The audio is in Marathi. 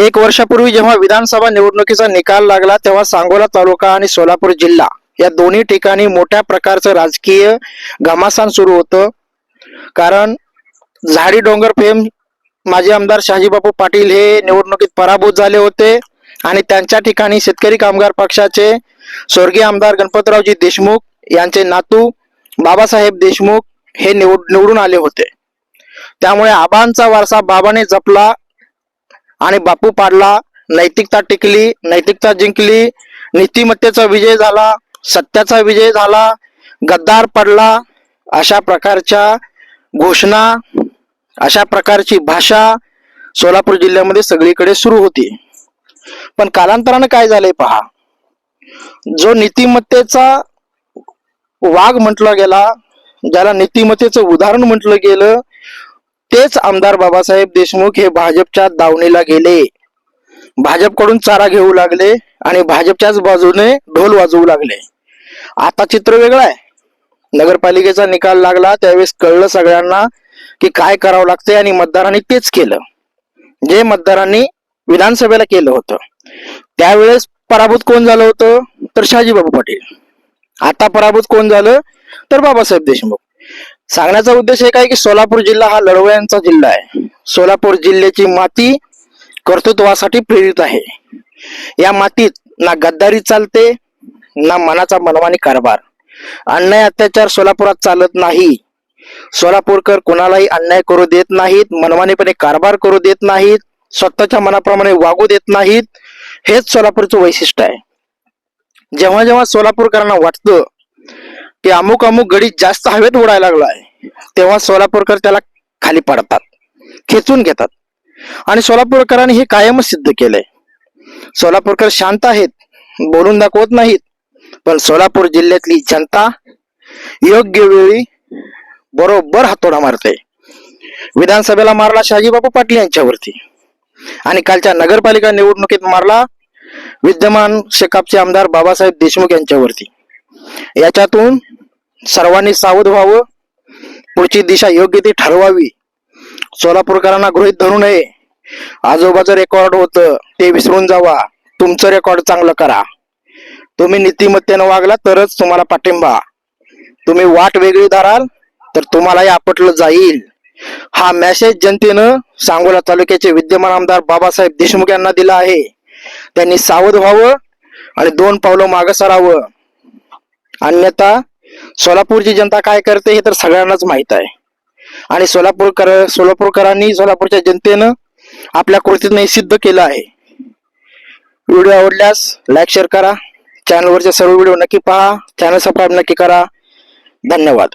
एक वर्षापूर्वी जेव्हा विधानसभा निवडणुकीचा निकाल लागला तेव्हा सांगोला तालुका आणि सोलापूर जिल्हा या दोन्ही ठिकाणी मोठ्या प्रकारचं राजकीय घमासान सुरू होतं. कारण झाडी डोंगर फेम माजी आमदार शहाजीबापू पाटील हे निवडणुकीत पराभूत झाले होते आणि त्यांच्या ठिकाणी शेतकरी कामगार पक्षाचे स्वर्गीय आमदार गणपतरावजी देशमुख यांचे नातू बाबासाहेब देशमुख हे निवड निवडून आले होते. त्यामुळे आबांचा वारसा बाबाने जपला आणि बापू पाडला नैतिकता टिकली नैतिकता जिंकली. नीतिमत्तेचा विजय झाला सत्याचा विजय झाला गद्दार पडला अशा प्रकारच्या घोषणा अशा प्रकारची भाषा सोलापूर जिल्ह्यामध्ये सगळीकडे सुरू होती. पण कालांतरानं काय झालंय पहा? जो नीतिमत्तेचा वाघ म्हटला गेला ज्याला नीतिमत्तेचं उदाहरण म्हटलं गेलं तेच आमदार बाबासाहेब देशमुख हे भाजपच्या दावणीला गेले. भाजपकडून चारा घेऊ लागले आणि भाजपच्याच बाजूने ढोल वाजवू लागले. आता चित्र वेगळं आहे. नगरपालिकेचा निकाल लागला त्यावेळेस कळलं सगळ्यांना की काय करावं लागतंय आणि मतदारांनी तेच केलं. जे मतदारांनी विधानसभेला केलं होतं. त्यावेळेस पराभूत कोण झालं होतं? तर शहाजीबाबू पाटील. आता पराभूत कोण झालं? तर बाबासाहेब देशमुख. सांगण्याचा उद्देश एक आहे की सोलापूर जिल्हा हा लढवयांचा जिल्हा आहे. सोलापूर जिल्ह्याची माती कर्तृत्वासाठी प्रेरित आहे. या मातीत ना गद्दारी चालते ना मनाचा मनमानी कारभार. अन्याय अत्याचार सोलापुरात चालत नाही. सोलापूरकर कोणालाही अन्याय करू देत नाहीत मनमानीपणे कारभार करू देत नाहीत स्वतःच्या मनाप्रमाणे वागू देत नाहीत हेच सोलापूरचं वैशिष्ट्य आहे. जेव्हा जेव्हा सोलापूरकरांना वाटतं की अमुक अमुक गडी जास्त हवेत उडायला लागलाय. तेव्हा सोलापूरकर त्याला खाली पडतात खेचून घेतात. आणि सोलापूरकरांनी हे कायमच सिद्ध केलंय. सोलापूरकर शांत आहेत बोलून दाखवत नाहीत पण सोलापूर जिल्ह्यातली जनता योग्य वेळी बरोबर हातोडा मारते. विधानसभेला मारला शहाजीबापू पाटील यांच्यावरती. आणि कालच्या नगरपालिका निवडणुकीत मारला विद्यमान शेकापचे आमदार बाबासाहेब देशमुख यांच्यावरती. याच्यातून सर्वांनी सावध व्हावं. पुढची दिशा योग्य ती ठरवावी. सोलापूरकरांना गृहित धरू नये. आजोबाचं रेकॉर्ड होतं ते विसरून जावा. तुमचं रेकॉर्ड चांगलं करा. तुम्ही नीतिमत्तेनं वागला तरच तुम्हाला पाठिंबा. तुम्ही वाट वेगळी धराल तर तुम्हालाही आपटलं जाईल. हा मेसेज जनतेनं सांगोला तालुक्याचे विद्यमान आमदार बाबासाहेब देशमुख यांना दिला आहे. त्यांनी सावध व्हावं आणि दोन पावलं मागं सरावं. अन्यथा सोलापूरची जनता काय करते हे तर सगळ्यांनाच माहीत आहे. आणि सोलापूरकर सोलापूरकरांनी सोलापूरच्या जनतेनं आपल्या कृतीने सिद्ध केलं आहे. व्हिडिओ आवडल्यास लाईक शेअर करा. चॅनलवरचे सर्व व्हिडिओ नक्की पहा. चॅनल सबस्क्राईब नक्की करा. धन्यवाद.